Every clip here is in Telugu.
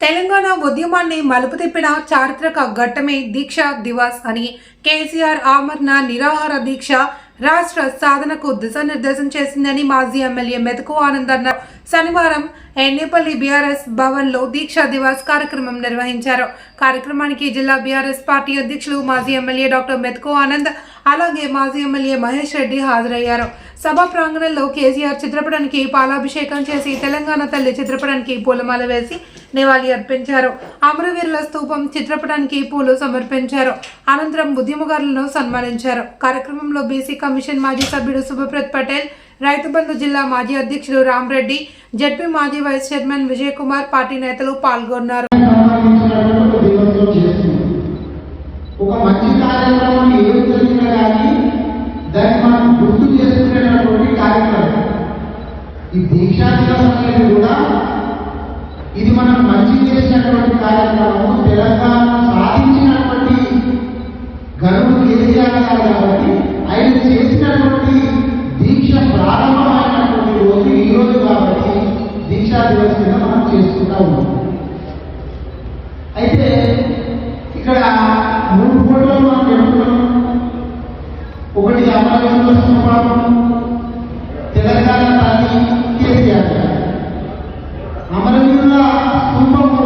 తెలంగాణ ఉద్యమాన్ని మలుపు తిప్పిన చారిత్రక ఘట్టమే దీక్ష దివాస్ అని కేసీఆర్ ఆమరణ నిరాహార దీక్ష రాష్ట్ర సాధనకు దిశానిర్దేశం చేసిందని మాజీ ఎమ్మెల్యే మెతుకు ఆనంద్ అన్నారు. శనివారం ఎన్నేపల్లి బీఆర్ఎస్ భవన్లో దీక్ష దివాస్ కార్యక్రమం నిర్వహించారు. కార్యక్రమానికి జిల్లా బీఆర్ఎస్ పార్టీ అధ్యక్షులు మాజీ ఎమ్మెల్యే డాక్టర్ మెతుకు ఆనంద్ అలాగే మాజీ ఎమ్మెల్యే మహేష్ రెడ్డి హాజరయ్యారు. సభ ప్రాంగణంలో కేసీఆర్ చిత్రపటానికి పాలాభిషేకం చేసి తెలంగాణ తల్లి చిత్రపటానికి పూలమాల వేసి నివాళి అర్పించారు. అమరవీరుల స్తూపం చిత్రపటానికి పూలు సమర్పించారు. అనంతరం ఉద్యమగారులను సన్మానించారు. కార్యక్రమంలో బీసీ కమిషన్ మాజీ సభ్యుడు సుభప్రత్ పటేల్ రైతు బంధు జిల్లా మాజీ అధ్యక్షుడు రామరెడ్డి జడ్పీ మాజీ vice chairman Vijay Kumar party నేతలు పాల్గొన్నారు. గుర్తు చేసుకునేటటువంటి కార్యక్రమం. ఈ దీక్షా అనేది కూడా ఇది మనం మంచి చేసినటువంటి కార్యక్రమము తెలంగాణ సాధించినటువంటి గడువు కేసీఆర్ గారు కాబట్టి ఆయన చేసినటువంటి దీక్ష ప్రారంభమైనటువంటి రోజు ఈ రోజు కాబట్టి దీక్షా దివస్ కింద మనం చేసుకుంటా ఉన్నాం. అమరవీరుల స్తూపం తెలంగాణ తల్లి కేసీఆర్ అమరవీరుల స్తూపము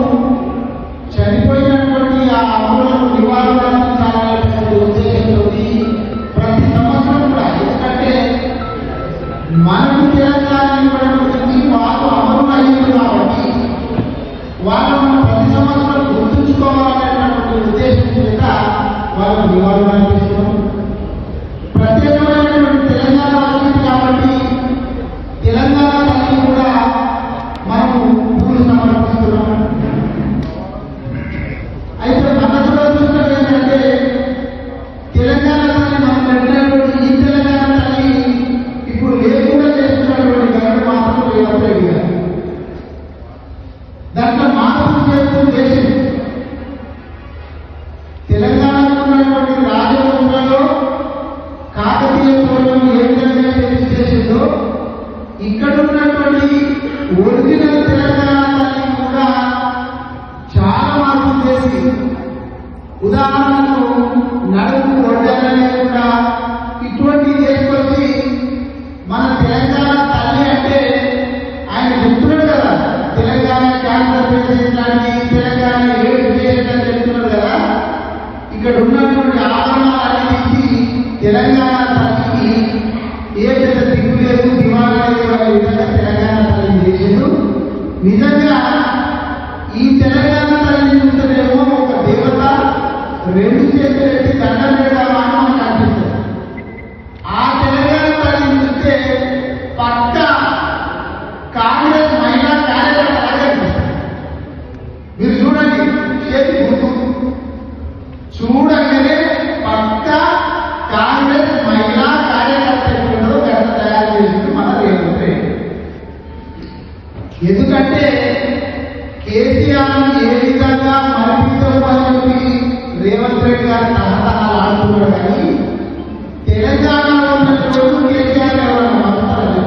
చనిపోయినటువంటి ఆ అమరులకు నివారణ అర్పించాలనేటువంటి ఉద్దేశంతో ప్రతి సంవత్సరం కూడా ఎందుకంటే మనకు తెలంగాణ ఇవ్వడం వాళ్ళు అమరులు అయ్యింది కాబట్టి వాళ్ళను ప్రతి సంవత్సరం గుర్తుంచుకోవాలనేటువంటి ఉద్దేశం చేత వాళ్ళకు నివారణ ఉదాహరణకు నడుము రొడ్డల లేకుండా ఇటువంటి చేసుకొచ్చి మన తెలంగాణ తల్లి అంటే ఆయన చెప్తున్నాడు కదా తెలంగాణ క్యాన్సర్ పేషెంట్ తెలంగాణ ఏడు పేషెంట్ అని చెప్తున్నాడు కదా. ఇక్కడ ఉన్నటువంటి ఆభరణాలు తెలంగాణ తల్లికి ఏ పెద్ద దిగులేదు లేదు దివాళ తెలంగాణ తల్లి చేసిండు నిజంగా ఎందుకంటే కేసీఆర్ ఏ విధంగా మరిపించమని చెప్పి రేవంత్ రెడ్డి గారు తహతహాలు ఆడుతున్నాడు కానీ తెలంగాణలో ఉన్నటువంటి కేసీఆర్ ఎవరైనా మమతారు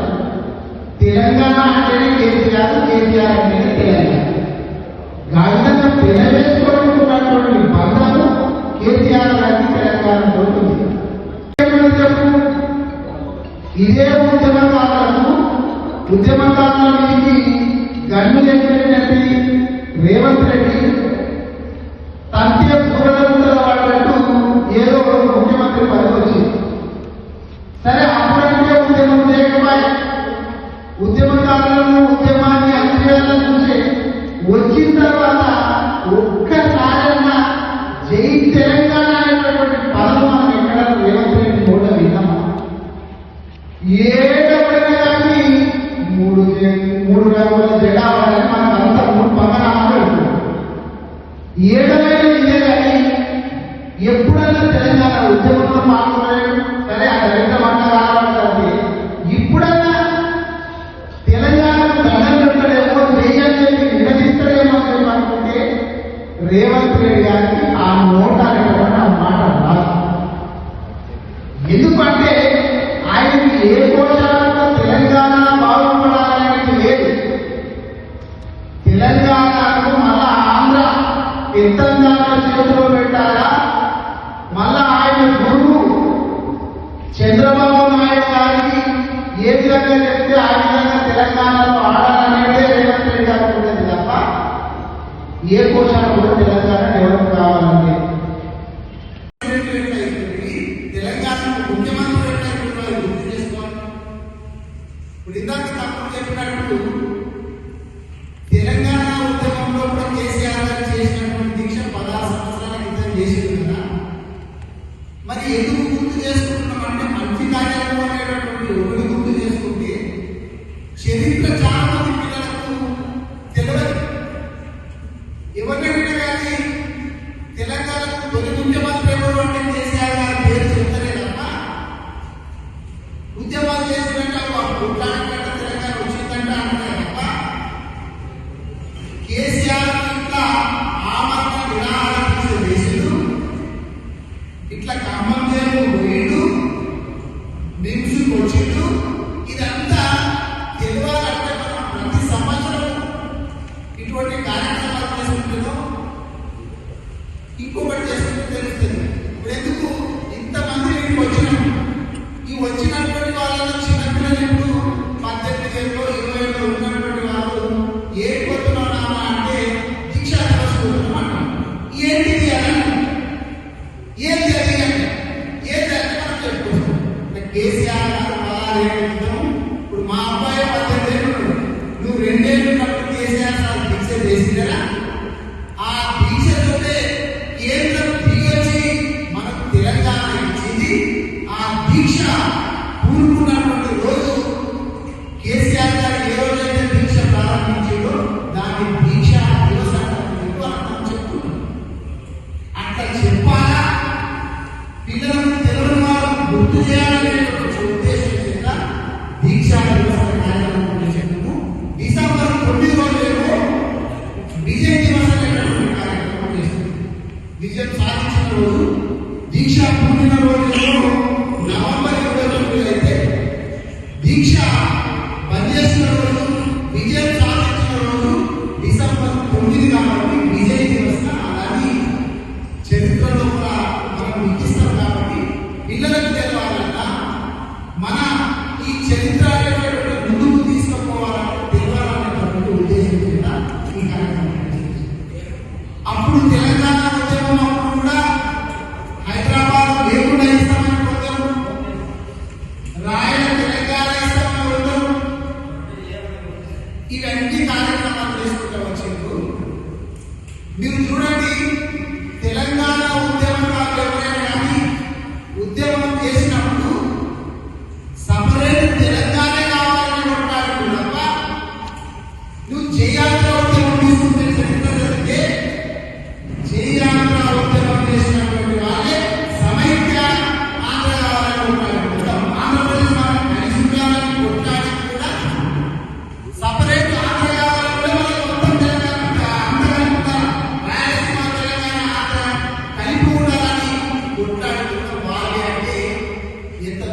తెలంగాణ అంటేనే కేసీఆర్ కేసీఆర్ అంటేనే తెలంగాణ. గాంధీ పెనవేసుకోవడం బంధము కేసీఆర్ గారికి తెలంగాణతో ఉంది. ఇదే ఉద్యమం గన్ను రేవంత్ రెడ్డి మూడు రంగుల జెండా వాడని మనకు అంతా మూడు పక్కన ఆడుతుంది ఇదే కానీ ఎప్పుడైనా తెలంగాణ ఉద్యమంలో పాల్గొనలేదు సరే ఆ దళిత మాట రావాలి ఇప్పుడన్నా తెలంగాణకు దండం పెట్టడేమో చేయాలని చెప్పి నిలదీస్తాడేమో అని అనుకుంటే రేవంత్ రెడ్డి గారికి ఆ నోట్ వ్యక్తి ఆ విధంగా తెలంగాణలో ఆడాలనేదే రేవంత్ రెడ్డి గారు ఉండేది తప్ప ఏ కోశాలు కూడా తెలంగాణ డెవలప్ కావాలంటే. ఇప్పుడు ఇందాక చెప్పినట్టు తెలంగాణ ఉద్యమంలో కూడా కేసీఆర్ గారు దీక్ష పదహారు సంవత్సరాల మరి ఎందుకు గుర్తు చేయాలనేటువంటి ఉద్దేశం కింద దీక్షా దివస కార్యక్రమం చేసినాము డిసెంబర్ తొమ్మిది రోజులేమో విజయ దివస కార్యక్రమం సాధించిన రోజు నువ్వు చేయాల్సిన అవసరం తీసుకుంటే చేయాల్సిన అవసరం చేసినటువంటి వాళ్ళే సమైక్య కూడా సపరేట్ ఆంధ్ర కావాలంటే వాళ్ళు మొత్తం తెలంగాణ ఆంధ్ర రాయలసీమ తెలంగాణ ఆంధ్ర కలిపి ఉండాలని ఎంత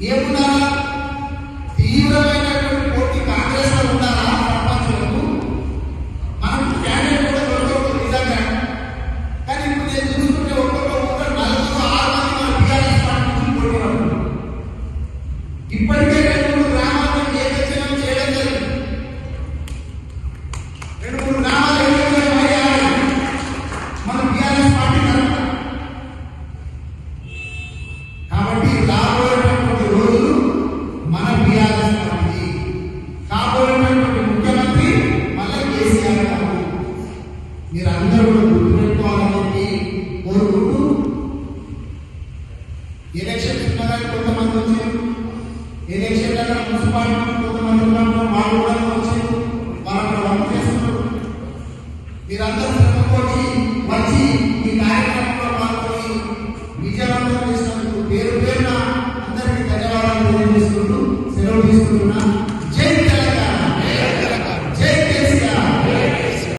ஏமுனா ఎలక్షన్ దగ్గర మున్సిపాలిటీ వాళ్ళు కూడా